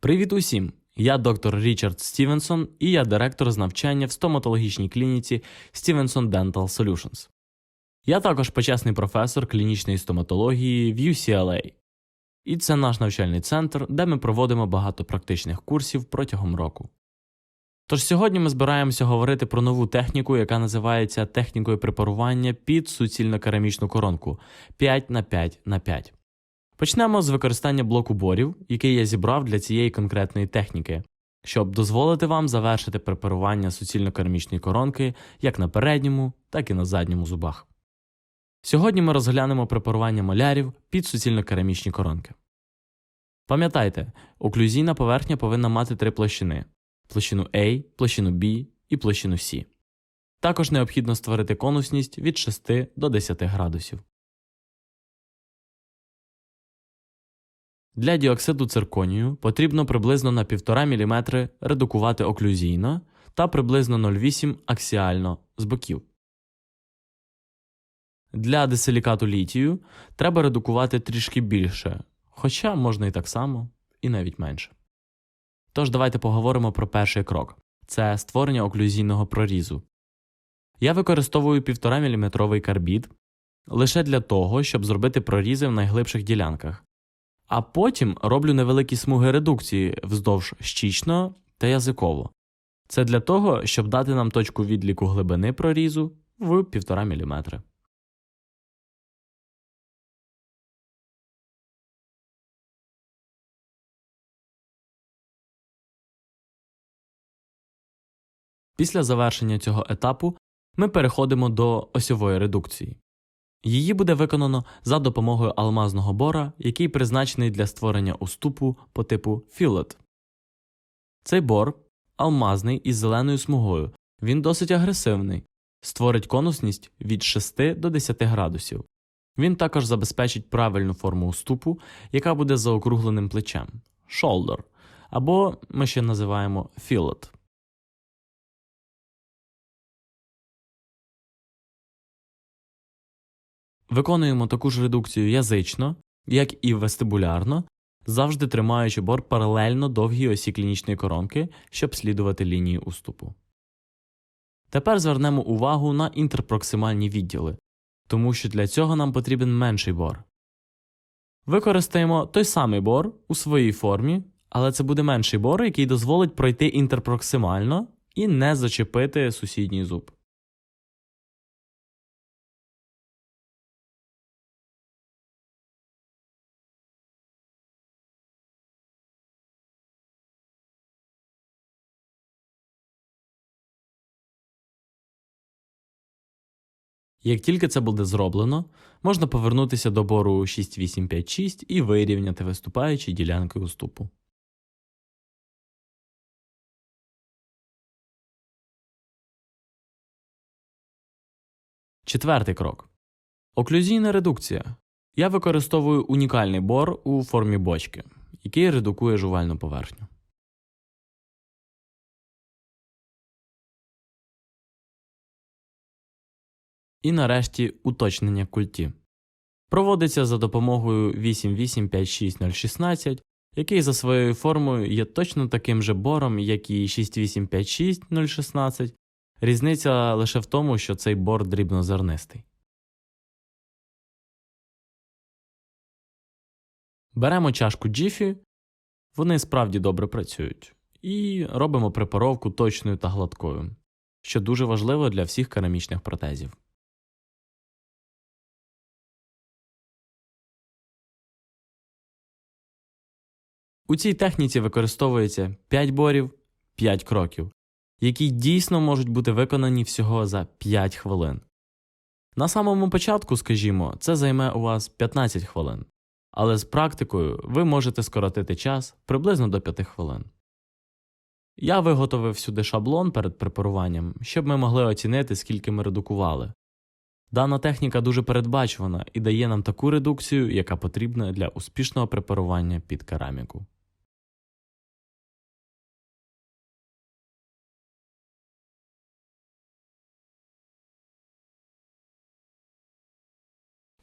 Привіт усім! Я доктор Річард Стівенсон і я директор з навчання в стоматологічній клініці Stevenson Dental Solutions. Я також почесний професор клінічної стоматології в UCLA. І це наш навчальний центр, де ми проводимо багато практичних курсів протягом року. Тож сьогодні ми збираємося говорити про нову техніку, яка називається технікою препарування під суцільно керамічну коронку 5 на 5 на 5 Почнемо з використання блоку борів, який я зібрав для цієї конкретної техніки, щоб дозволити вам завершити препарування суцільно-керамічної коронки як на передньому, так і на задньому зубах. Сьогодні ми розглянемо препарування малярів під суцільно-керамічні коронки. Пам'ятайте, оклюзійна поверхня повинна мати три площини: площину A, площину B і площину C. Також необхідно створити конусність від 6 до 10 градусів. Для діоксиду цирконію потрібно приблизно на 1,5 мм редукувати оклюзійно та приблизно 0,8 аксіально з боків. Для десилікату літію треба редукувати трішки більше, хоча можна і так само, і навіть менше. Тож давайте поговоримо про перший крок це створення оклюзійного прорізу. Я використовую 1,5 мм карбід лише для того, щоб зробити прорізи в найглибших ділянках, а потім роблю невеликі смуги редукції вздовж щічно та язиково. Це для того, щоб дати нам точку відліку глибини прорізу в 1,5 мм. Після завершення цього етапу ми переходимо до осьової редукції. Її буде виконано за допомогою алмазного бора, який призначений для створення уступу по типу філет. Цей бор алмазний із зеленою смугою. Він досить агресивний, створить конусність від 6 до 10 градусів. Він також забезпечить правильну форму уступу, яка буде заокругленим плечем shoulder, або ми ще називаємо філет. Виконуємо таку ж редукцію язично, як і вестибулярно, завжди тримаючи бор паралельно довгій осі клінічної коронки, щоб слідувати лінії уступу. Тепер звернемо увагу на інтерпроксимальні відділи, тому що для цього нам потрібен менший бор. Використаємо той самий бор у своїй формі, але це буде менший бор, який дозволить пройти інтерпроксимально і не зачепити сусідній зуб. Як тільки це буде зроблено, можна повернутися до бору 6856 і вирівняти виступаючі ділянки уступу. Четвертий крок. Оклюзійна редукція. Я використовую унікальний бор у формі бочки, який редукує жувальну поверхню. І нарешті уточнення культі. Проводиться за допомогою 8856016, який за своєю формою є точно таким же бором, як і 6856016. Різниця лише в тому, що цей бор дрібнозернистий. Беремо чашку джіфі, вони справді добре працюють, і робимо препаровку точною та гладкою, що дуже важливо для всіх керамічних протезів. У цій техніці використовується 5 борів, 5 кроків, які дійсно можуть бути виконані всього за 5 хвилин. На самому початку, скажімо, це займе у вас 15 хвилин, але з практикою ви можете скоротити час приблизно до 5 хвилин. Я виготовив сюди шаблон перед препаруванням, щоб ми могли оцінити, скільки ми редукували. Дана техніка дуже передбачувана і дає нам таку редукцію, яка потрібна для успішного препарування під кераміку.